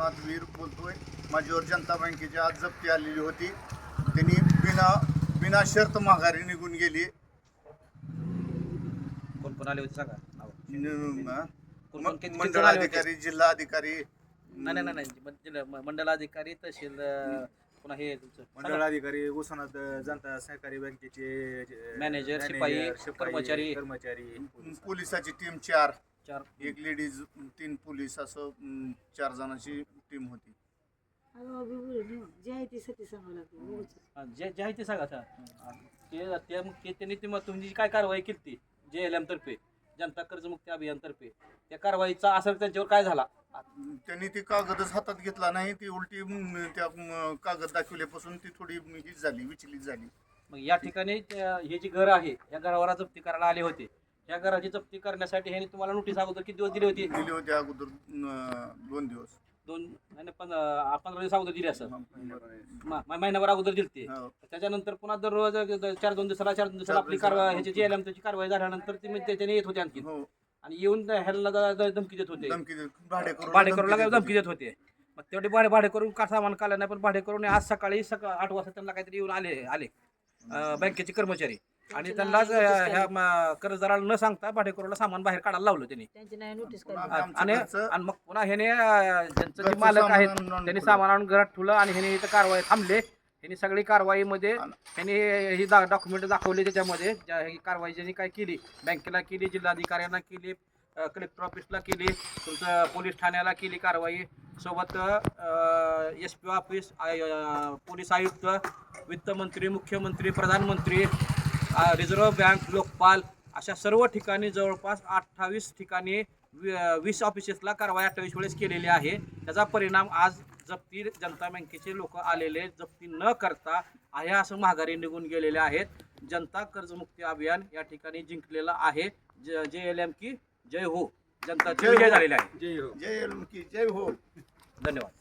रघुनाथ वीर बोलतोय माझ्यावर जनता बँकेची आज जप्ती आलेली होती त्यांनी बिना बिना शर्त माघारी निघून गेली कोण कोण आले होते सांगा नाव. न-? कोण कोण किती- किती जण मंडळ आले होते? अधिकारी जिल्हा अधिकारी नाही नाही नाही, नाही मंडल- म- मंडलाधिकारी तहसील अं, पुन्हा हे तुमचं सांगा. मंडळाधिकारी उस्मानात जनता सहकारी बँकेचे मॅनेजर, शिपाई, कर्मचारी. कर्मचारी पोलीस. पोलिसाची टीम चार चार एक लेडीज तीन पोलीस असं अं, चार जणांची टीम होती. जे आहे ते सांगावं लागतं. हा, जे जे आहे ते सांगा आता. ते ते मग ते त्यांनी तुम्ही तुमची जी काय कारवाई केली ती जे एल एम तर्फे जनता कर्जमुक्ती अभियान तर्फे त्या कारवाईचा असर त्यांच्यावर काय झाला त्यांनी ती कागदच हातात घेतला नाही ती उलटी अं, त्या अं, कागद दाखवल्यापासून ती थोडी हीच झाली विचलित झाली मग या ठिकाणी त्या- हे जे घर आहे या घरावर जप्ती करायला आले होते या घराची जप्ती करण्यासाठी ह्यांनी तुम्हाला नोटीस अगोदर किती दिवस दिली होती? दिली होती अगोदर अं, दोन दिवस. दोन नाही, पंधरा पंधरा दिवस अगोदर दिली असं? महिनाभर अगोदर दिली ते हो. त्याच्यानंतर पुन्हा दररोज चार दोन दिवसाला चार दोन दिवसाला आपली कारवाई ह्याची जे एम त्याची कारवाई झाल्यानंतर ते म्हणजे त्याने येत होते आणखी हो. आणि येऊन ह्याला द- द- धमकी देत होते. धमकी देत भाडे करून भाडे करून धमकी देत होते. मग तेवढे भाडे भाडे करून का सामान काढलं नाही पण भाडे करून आज सकाळी सकाळ आठ वाजता त्यांना काहीतरी येऊन आले आले. अं, बँकेचे कर्मचारी. आणि त्यांनाच अं, ह्या म- कर्जदाराला न सांगता भाडे करून सामान बाहेर काढायला लावलं त्यांनी. त्यांची नाही नोटीस पुन्हा काढली आमचं आणि आणि मग पुन्हा ह्याने अं, ज्यांचं जे घरचं मालक सामान आहेत आणून आणून त्यांनी ठेवलं. सामान आणून घरात ठेवलं आणि ह्याने इथं कारवाई थांबले. ह्यांनी सगळी कारवाईमध्ये ह्यांनी ही डॉक्युमेंट दाखवली त्याच्यामध्ये ज्या ही कारवाई ज्यांनी काय केली बँकेला केली जिल्हाधिकाऱ्यांना केली कलेक्टर ऑफिसला केली तुमचं पोलीस ठाण्याला केली कारवाई. सोबत एस पी ऑफिस आय- अं, पोलीस आयुक्त वित्तमंत्री मुख्यमंत्री प्रधानमंत्री रिझर्व्ह बँक लोकपाल अशा सर्व ठिकाणी जवळपास अठ्ठावीस ठिकाणी वीस ऑफिसेसला कारवाई अठ्ठावीस वेळेस केलेली आहे. त्याचा परिणाम आज जप्ती जनता बँकेचे लोक आलेले जप्ती न करता आहे असं माघारी निघून गेलेले आहेत. जनता कर्जमुक्ती अभियान या ठिकाणी जिंकलेलं आहे. ज जे एल एम की जय हो. जनताची जय विजय हो. झालेला आहे जय हो. जय की जय हो. धन्यवाद.